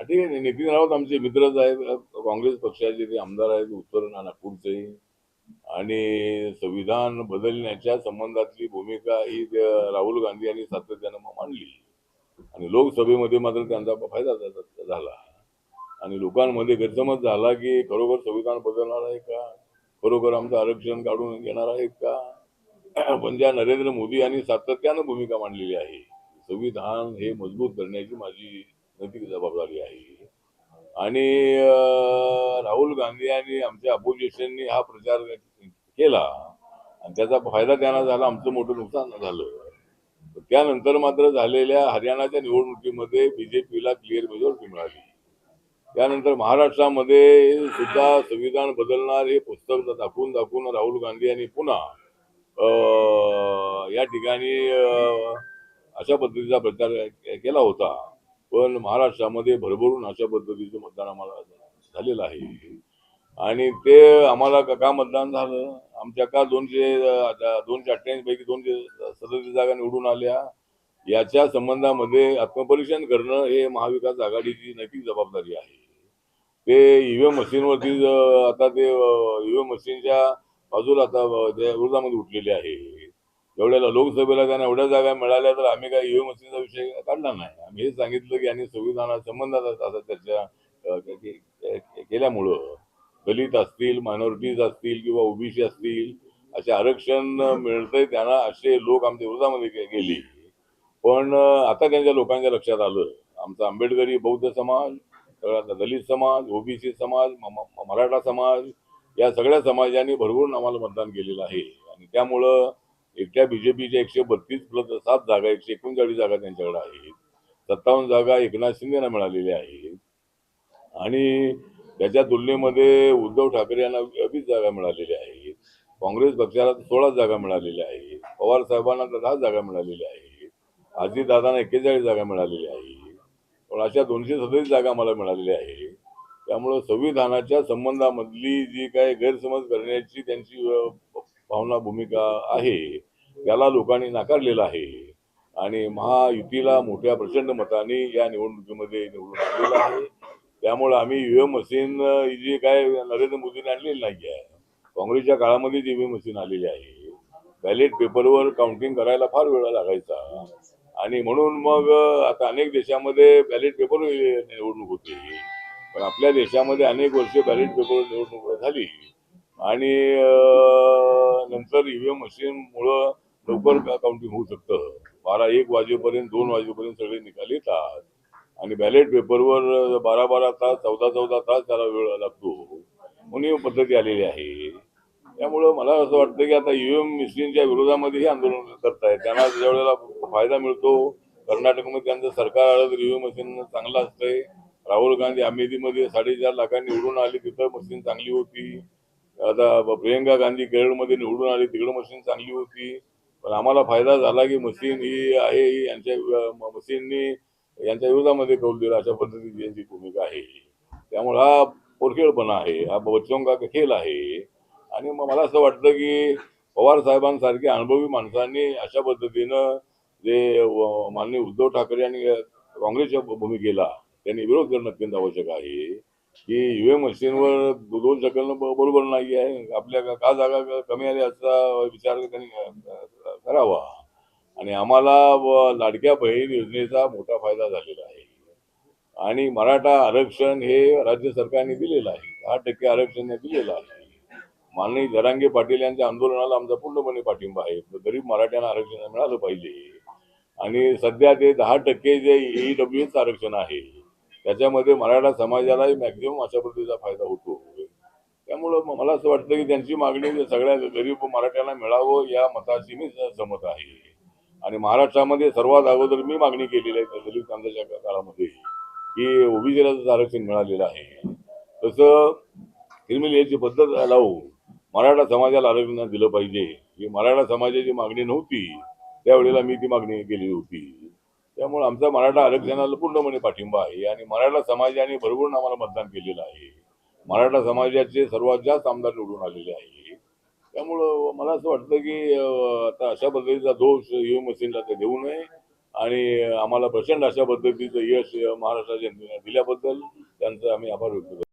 ठीक आहे नितीन राऊत आमचे मित्रच आहेत काँग्रेस पक्षाचे ते आमदार आहेत उत्तर नागपूरचे. आणि संविधान बदलण्याच्या संबंधातली भूमिका ही राहुल गांधी यांनी सातत्यानं मांडली. आणि लोकसभेमध्ये मात्र त्यांचा फायदा झाला. आणि लोकांमध्ये गैरसमज झाला की खरोखर संविधान बदलणार आहे का? खरोखर आमचं आरक्षण काढून घेणार आहेत का? पण ज्या नरेंद्र मोदी यांनी सातत्यानं भूमिका मांडलेली आहे संविधान हे मजबूत करण्याची माझी नैतिक जबाबदारी आहे. आणि राहुल गांधी आणि आमच्या अपोजिशननी हा प्रचार केला. आणि त्याचा फायदा त्यांना झाला आमचं मोठं नुकसान झालं. त्यानंतर मात्र झालेल्या हरियाणाच्या निवडणुकीमध्ये बीजेपीला क्लिअर मेजॉरिटी मिळाली. त्यानंतर महाराष्ट्रामध्ये सुद्धा संविधान बदलणार हे पुस्तक दाखवून दाखवून राहुल गांधी यांनी पुन्हा अं, या ठिकाणी अशा पद्धतीचा प्रचार केला होता. पण महाराष्ट्रामध्ये भरभरून अशा पद्धतीचं मतदान आम्हाला झालेलं आहे. आणि ते आम्हाला का मतदान झालं? आमच्या का दोनशे दोनशे अठ्ठ्याऐंशी पैकी दोनशे सदतीस जागा निवडून आल्या? याच्या संबंधामध्ये आत्मपरीक्षण करणं हे महाविकास आघाडीची नैतिक जबाबदारी आहे. ते ईव्हीएम मशीनवरती आता ते ईव्हीएम मशीनच्या बाजूला आता अं, त्या विरोधामध्ये उठलेले आहे. एवढ्याला लोकसभेला त्यांना एवढ्या जागा मिळाल्या तर आम्ही काय ईव्हीएम मशीनचा विषय काढला नाही. आम्ही हे सांगितलं की आणि संविधाना संबंधात असा त्याच्या केल्यामुळं दलित असतील मायनॉरिटीज असतील किंवा ओबीसी असतील असे आरक्षण मिळतंय त्यांना असे लोक आमच्या विरोधामध्ये गेली. पण आता त्यांच्या लोकांच्या लक्षात आलं. आमचा आंबेडकरी बौद्ध समाज सगळ्यात दलित समाज ओबीसी समाज मराठा समाज या सगळ्या समाजाने भरभरून आम्हाला मतदान केलेलं आहे. आणि त्यामुळं एकट्या बीजेपीच्या एकशे बत्तीस प्लस सात जागा एकशे एकोणचाळीस जागा त्यांच्याकडे आहेत. सत्तावन्न जागा एकनाथ शिंदेना मिळालेल्या आहेत. आणि त्याच्या तुलनेमध्ये उद्धव ठाकरे यांना वीस जागा मिळालेल्या आहेत. काँग्रेस पक्षाला सोळा जागा मिळालेल्या आहेत. पवार साहेबांना तर दहा जागा मिळालेल्या आहेत. अजितदादांना एक्केचाळीस जागा मिळालेल्या आहेत. पण अशा दोनशे सदतीस जागा मला मिळालेल्या आहेत. त्यामुळं संविधानाच्या संबंधामधली जी काय गैरसमज करण्याची त्यांची भावना भूमिका आहे. त्याला लोकांनी नाकारलेला आहे. आणि महायुतीला मोठ्या प्रचंड मताने या निवडणुकीमध्ये निवडून आणलेलं आहे. त्यामुळे आम्ही ईव्हीएम मशीन अ, जी काय नरेंद्र मोदींनी आणलेली नाही आहे. काँग्रेसच्या काळामध्ये जी ईव्हीएम मशीन आलेली आहे बॅलेट पेपरवर काउंटिंग करायला फार वेळ लागायचा. आणि म्हणून मग आता अनेक देशामध्ये बॅलेट पेपर निवडणूक होते. पण आपल्या देशामध्ये अनेक वर्ष बॅलेट पेपर निवडणूक झाली. आणि अ, नंतर ईव्हीएम मशीनमुळं लवकर काउंटिंग होऊ शकतं. बारा एक वाजेपर्यंत दोन वाजेपर्यंत सगळे निकाल येतात. आणि बॅलेट पेपरवर बारा बारा तास चौदा चौदा तास त्याला वेळ लागतो. म्हणून पद्धती आलेली आहे. त्यामुळं मला असं वाटतं की आता ईव्हीएम मशीनच्या विरोधामध्ये हे आंदोलन करतायत. त्यांना ज्या वेळेला फायदा मिळतो कर्नाटकमध्ये त्यांचं सरकार आलं तर ईव्हीएम मशीन चांगलं असतंय. राहुल गांधी अमेठीमध्ये साडेचार लाखांनी निवडून आली तिथं मशीन चांगली होती. आता प्रियंका गांधी केरळमध्ये निवडून आली तिकडं मशीन चांगली होती. पण आम्हाला फायदा झाला की मशीन ही आहे ही यांच्या मशीननी यांच्या विरोधामध्ये कौल दिला. अशा पद्धतीची यांची भूमिका आहे त्यामुळे हा पोरखेळपणा आहे हा बच्चों का खेळ आहे. आणि मग मला असं वाटतं की पवार साहेबांसारख्या अनुभवी माणसांनी अशा पद्धतीनं जे माननीय उद्धव ठाकरे आणि काँग्रेसच्या भूमिकेला त्यांनी विरोध करणं अत्यंत आवश्यक आहे. की ईव्हीएम मशीनवर दोन ढकलणं बरोबर नाही आहे आपल्या का- जागा कमी आली याचा विचार त्यांनी करावा. आणि आम्हाला लाडक्या बहीण योजनेचा मोठा फायदा झालेला आहे. आणि मराठा आरक्षण हे राज्य सरकारने दिलेलं आहे. दहा टक्के आरक्षण हे दिलेलं आहे. माननीय जरांगे पाटील यांच्या आंदोलनाला आमचा पूर्णपणे पाठिंबा आहे. गरीब मराठ्यांना आरक्षण मिळालं पाहिजे. आणि सध्या ते दहा टक्के जे ईडब्ल्यू आरक्षण आहे त्याच्यामध्ये मराठा समाजालाही मॅक्झिमम अशा पद्धतीचा फायदा होतो. त्यामुळं मला असं वाटतं की त्यांची मागणी सगळ्या गरीब मराठ्यांना मिळावं या मताशी मी सहमत आहे. आणि महाराष्ट्रामध्ये सर्वात अगोदर मी मागणी केलेली आहे दलित कांद्याच्या काळामध्ये की ओबीसीला जसं आरक्षण मिळालेलं आहे तसं क्रिमिनल याची पद्धत लावून मराठा समाजाला आरक्षण दिलं पाहिजे. ही मराठा समाजाची मागणी नव्हती त्यावेळेला मी ती मागणी केली होती. त्यामुळे आमचा मराठा आरक्षणाला पूर्णपणे पाठिंबा आहे आणि मराठा समाजाने भरभरून आम्हाला मतदान केलेलं आहे. मराठा समाजाचे सर्वात जास्त आमदार निवडून आलेले आहे. त्यामुळं मला असं वाटतं की आता अशा पद्धतीचा दोष यू मशीनला ते देऊ नये आणि आम्हाला प्रचंड अशा पद्धतीचं यश महाराष्ट्राच्या दिल्याबद्दल त्यांचा आम्ही आभार व्यक्त करतो.